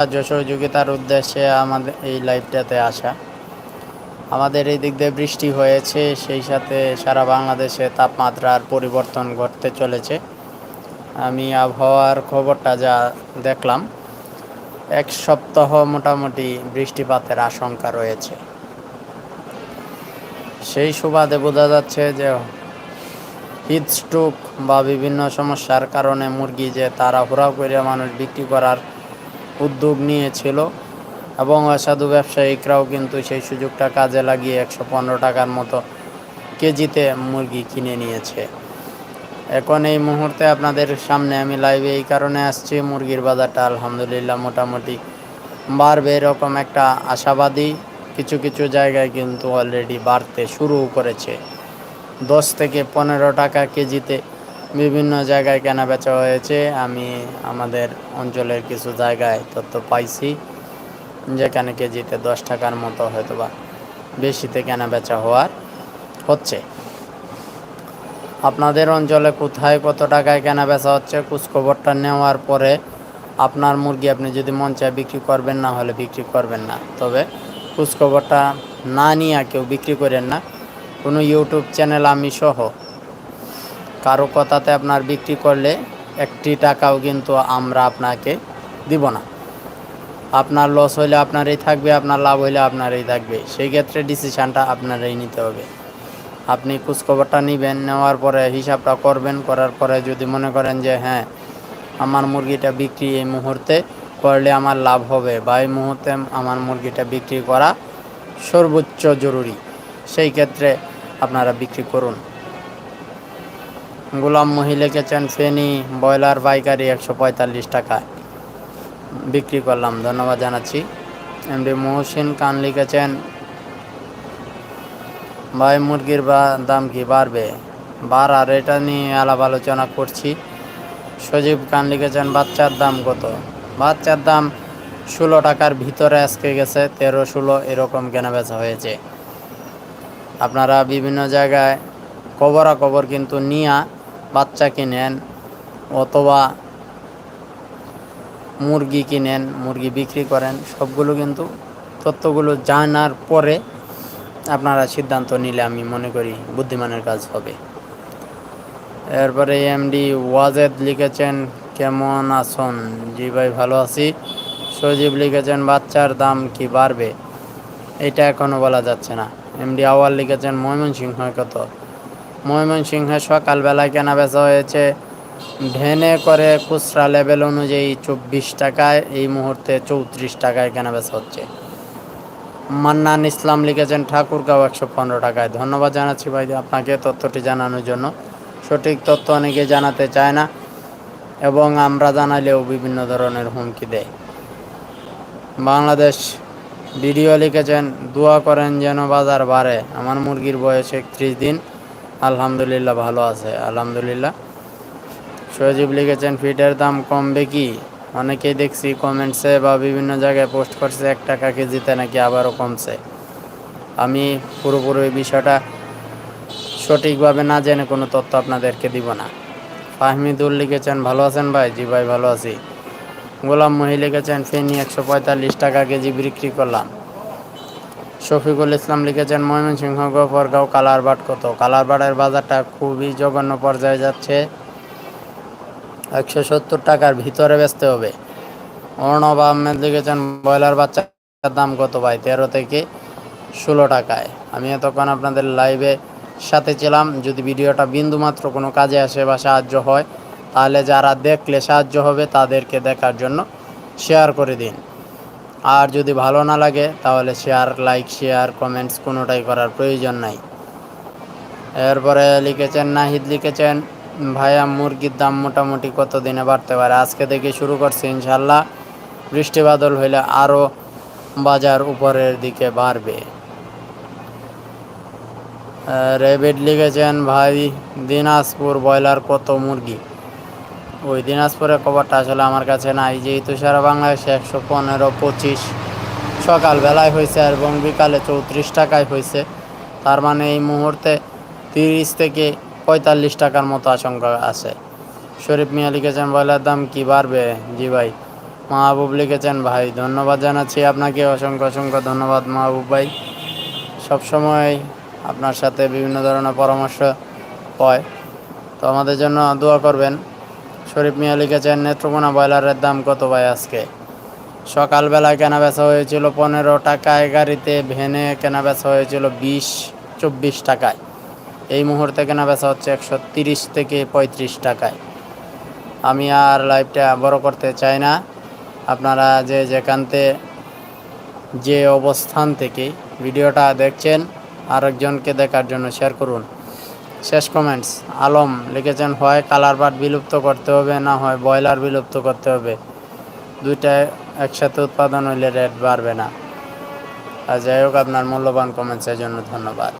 সাহায্য সহযোগিতার উদ্দেশ্যে আমাদের এই লাইভটাতে আসা। আমাদের এই দিক দিয়ে বৃষ্টি হয়েছে, সেই সাথে সারা বাংলাদেশে তাপমাত্রার পরিবর্তন ঘটতে চলেছে। আমি আবহাওয়ার খবরটা যা দেখলাম, এক সপ্তাহ মোটামুটি বৃষ্টিপাতের আশঙ্কা রয়েছে। সেই সুবাদে বোঝা যাচ্ছে যে হিট স্ট্রোক বা বিভিন্ন সমস্যার কারণে মুরগি যে তারা তাড়াহুড়া করে মানুষ বিক্রি করার উদ্যোগ নিয়েছিল এবং অসাধু ব্যবসায়িকরাও কিন্তু সেই সুযোগটা কাজে লাগিয়ে একশো পনেরো টাকার মতো কেজিতে মুরগি কিনে নিয়েছে। এখন এই মুহূর্তে আপনাদের সামনে আমি লাইভে এই কারণে আসছি। মুরগির বাজারটা আলহামদুলিল্লাহ মোটামুটি বাড়বে এরকম একটা আশাবাদী। কিছু কিছু জায়গায় কিন্তু অলরেডি বাড়তে শুরু করেছে। দশ থেকে পনেরো টাকা কেজিতে বিভিন্ন জায়গায় কেনা বেচা হয়েছে। আমি আমাদের অঞ্চলের কিছু জায়গায় তথ্য পাইছি, যেখানে কেজিতে দশ টাকার মতো হয়তো বা বেশিতে কেনা বেচা হওয়ার হচ্ছে। আপনাদের অঞ্চলে কোথায় কত টাকায় কেনা বেচা হচ্ছে খোঁজখবরটা নেওয়ার পরে আপনার মুরগি আপনি যদি মন চায় বিক্রি করবেন, না হলে বিক্রি করবেন না। তবে খোঁজখবরটা না নিয়ে কেউ বিক্রি করেন না। কোনো ইউটিউব চ্যানেল আমি সহ কারও কথাতে আপনার বিক্রি করলে একটি টাকাও কিন্তু আমরা আপনাকে দিব না। আপনার লস হইলে আপনারই থাকবে, আপনার লাভ হইলে আপনারই থাকবে। সেই ক্ষেত্রে ডিসিশানটা আপনারই নিতে হবে। আপনি খোঁজখবরটা নেবেন, নেওয়ার পরে হিসাবটা করবেন, করার পরে যদি মনে করেন যে হ্যাঁ আমার মুরগিটা বিক্রি এই মুহূর্তে করলে আমার লাভ হবে বা এই মুহূর্তে আমার মুরগিটা বিক্রি করা সর্বোচ্চ জরুরি। সেই ক্ষেত্রে আপনারা বিক্রি করুন। গোলাম মহি লিখেছেন ফেনি, ব্রয়লার, পাইকারি একশো পঁয়তাল্লিশ টাকায়। বিক্রি করলাম, ধন্যবাদ জানাচ্ছি। এমডি মহসিন খান লিখেছেন, ভাই, মুরগির বা, দাম কি বাড়বে? বাড়ার এটা নিয়ে আলাপ আলোচনা করছি। সজীব খান লিখেছেন, বাচ্চার দাম কত? বাচ্চার দাম ষোলো টাকার ভিতরে আজকে গেছে, তেরো, ষোলো, এরকম কেনা বেচা হয়েছে। আপনারা বিভিন্ন জায়গায় কবরা কবর কিন্তু নিয়া বাচ্চা কিনেন অথবা মুরগি কিনেন মুরগি বিক্রি করেন, সবগুলো কিন্তু তথ্যগুলো জানার পরে আপনারা সিদ্ধান্ত নিলে আমি মনে করি বুদ্ধিমানের কাজ হবে। এরপরে এমডি ওয়াজেদ লিখেছেন, কেমন আছেন? জি ভাই, ভালো আছি। সজীব লিখেছেন, বাচ্চার দাম কি বাড়বে? এটা এখনও বলা যাচ্ছে না। এমডি আওয়াল লিখেছেন, ময়মনসিংহ কত? ময়মনসিংহে সকালবেলায় কেনা বেচা হয়েছে। ভেনে করে খুচরা লেভেল অনুযায়ী চব্বিশ টাকায়, এই মুহূর্তে চৌত্রিশ টাকায় কেনা বেচা হচ্ছে। মান্নান ইসলাম লিখেছেন, ঠাকুরগাঁও একশো পনেরো টাকায়। ধন্যবাদ জানাচ্ছি ভাই, আপনাকে তথ্যটি জানানোর জন্য। সঠিক তথ্য অনেকে জানাতে চায় না, এবং আমরা জানালেও বিভিন্ন ধরনের হুমকি দেয়। বাংলাদেশ ভিডিও লিখেছেন, দোয়া করেন যেন বাজার বাড়ে। আমার মুরগির বয়স একত্রিশ দিন। আলহামদুলিল্লাহ, ভালো আছে, আলহামদুলিল্লাহ। সজীব লিখেছেন ফিটের দাম কমবে কি? অনেকেই দেখছি কমেন্টসে বা বিভিন্ন জায়গায় পোস্ট করছে, এক টাকা কেজিতে নাকি আবারও কমছে। আমি পুরোপুরি বিষয়টা সঠিকভাবে না জেনে কোনো তথ্য আপনাদেরকে দিব না। ফাহমিদুল লিখেছেন, ভালো আছেন ভাই? জি ভাই, ভালো আছি। গোলাম মহি লিখেছেন, ফেনি একশো পঁয়তাল্লিশ টাকা কেজি বিক্রি করলাম। শফিকুল ইসলাম লিখেছেন, ময়মনসিংহ গোপরগাঁও কালারবাট কত? কালারবাটের বাজারটা খুবই জঘন্য পর্যায়ে যাচ্ছে। একশো সত্তর টাকার ভিতরে বেচতে হবে। অর্ণব আহমেদ লিখেছেন, ব্রয়লার বাচ্চার দাম কত ভাই? তেরো থেকে ষোলো টাকায়। আমি এতক্ষণ আপনাদের লাইভে সাথে ছিলাম। যদি ভিডিওটা বিন্দুমাত্র কোনো কাজে আসে বা সাহায্য হয়, তাহলে যারা দেখলে সাহায্য হবে, তাদেরকে দেখার জন্য শেয়ার করে দিন। আর যদি ভালো না লাগে, তাহলে শেয়ার লাইক শেয়ার কমেন্টস কোনোটাই করার প্রয়োজন নাই। এরপরে লিখেছেন, নাহিদ লিখেছেন, ভাইয়া, মুরগির দাম মোটামুটি কত দিনে বাড়তে পারে? আজকে থেকে শুরু করছে ইনশাল্লাহ বৃষ্টি বাদল হইলে আরও বাজার উপরের দিকে বাড়বে। রেবিড লিখেছেন, ভাই, দিনাজপুর ব্রয়লার কত মুরগি? ওই দিনাজপুরের খবরটা আসলে আমার কাছে নাই, যেহেতু সারা বাংলাদেশে একশো পনেরো, পঁচিশ সকালবেলায় হয়েছে এবং বিকালে চৌত্রিশ টাকায় হয়েছে। তার মানে এই মুহূর্তে তিরিশ থেকে পঁয়তাল্লিশ টাকার মতো আশঙ্কা আছে। শরীফ মিয়া লিখেছেন, ব্রয়লার দাম কি বাড়বে? জি ভাই, মাহবুব লিখেছেন, ভাই, ধন্যবাদ জানাচ্ছি আপনাকে, অসংখ্য অসংখ্য ধন্যবাদ মাহবুব ভাই। সবসময় আপনার সাথে বিভিন্ন ধরনের পরামর্শ হয়। তো আমাদের জন্য দোয়া করবেন। শরীফ মিয়া লিখেছেন, নেত্রকোনা ব্রয়লারের দাম কত ভাই আজকে? সকালবেলা কেনা বেচা হয়েছিল পনেরো টাকায় গাড়িতে ভেনে কেনা বেচা হয়েছিল বিশ, চব্বিশ টাকায়। এই মুহূর্তে কেনা বেচা হচ্ছে একশো তিরিশ থেকে পঁয়ত্রিশ টাকায়। আমি আর লাইভটা বড় করতে চাই না। আপনারা যে যেখানতে, যে অবস্থান থেকে ভিডিওটা দেখছেন, আরেকজনকে দেখার জন্য শেয়ার করুন। শেষ কমেন্টস আলম লিখেছেন, হয় কালার বাট বিলুপ্ত করতে হবে, না হয় ব্রয়লার বিলুপ্ত করতে হবে। দুইটা একসাথে উৎপাদন হইলে রেট বাড়বে না। আর যাই হোক, আপনার মূল্যবান কমেন্টসের জন্য ধন্যবাদ।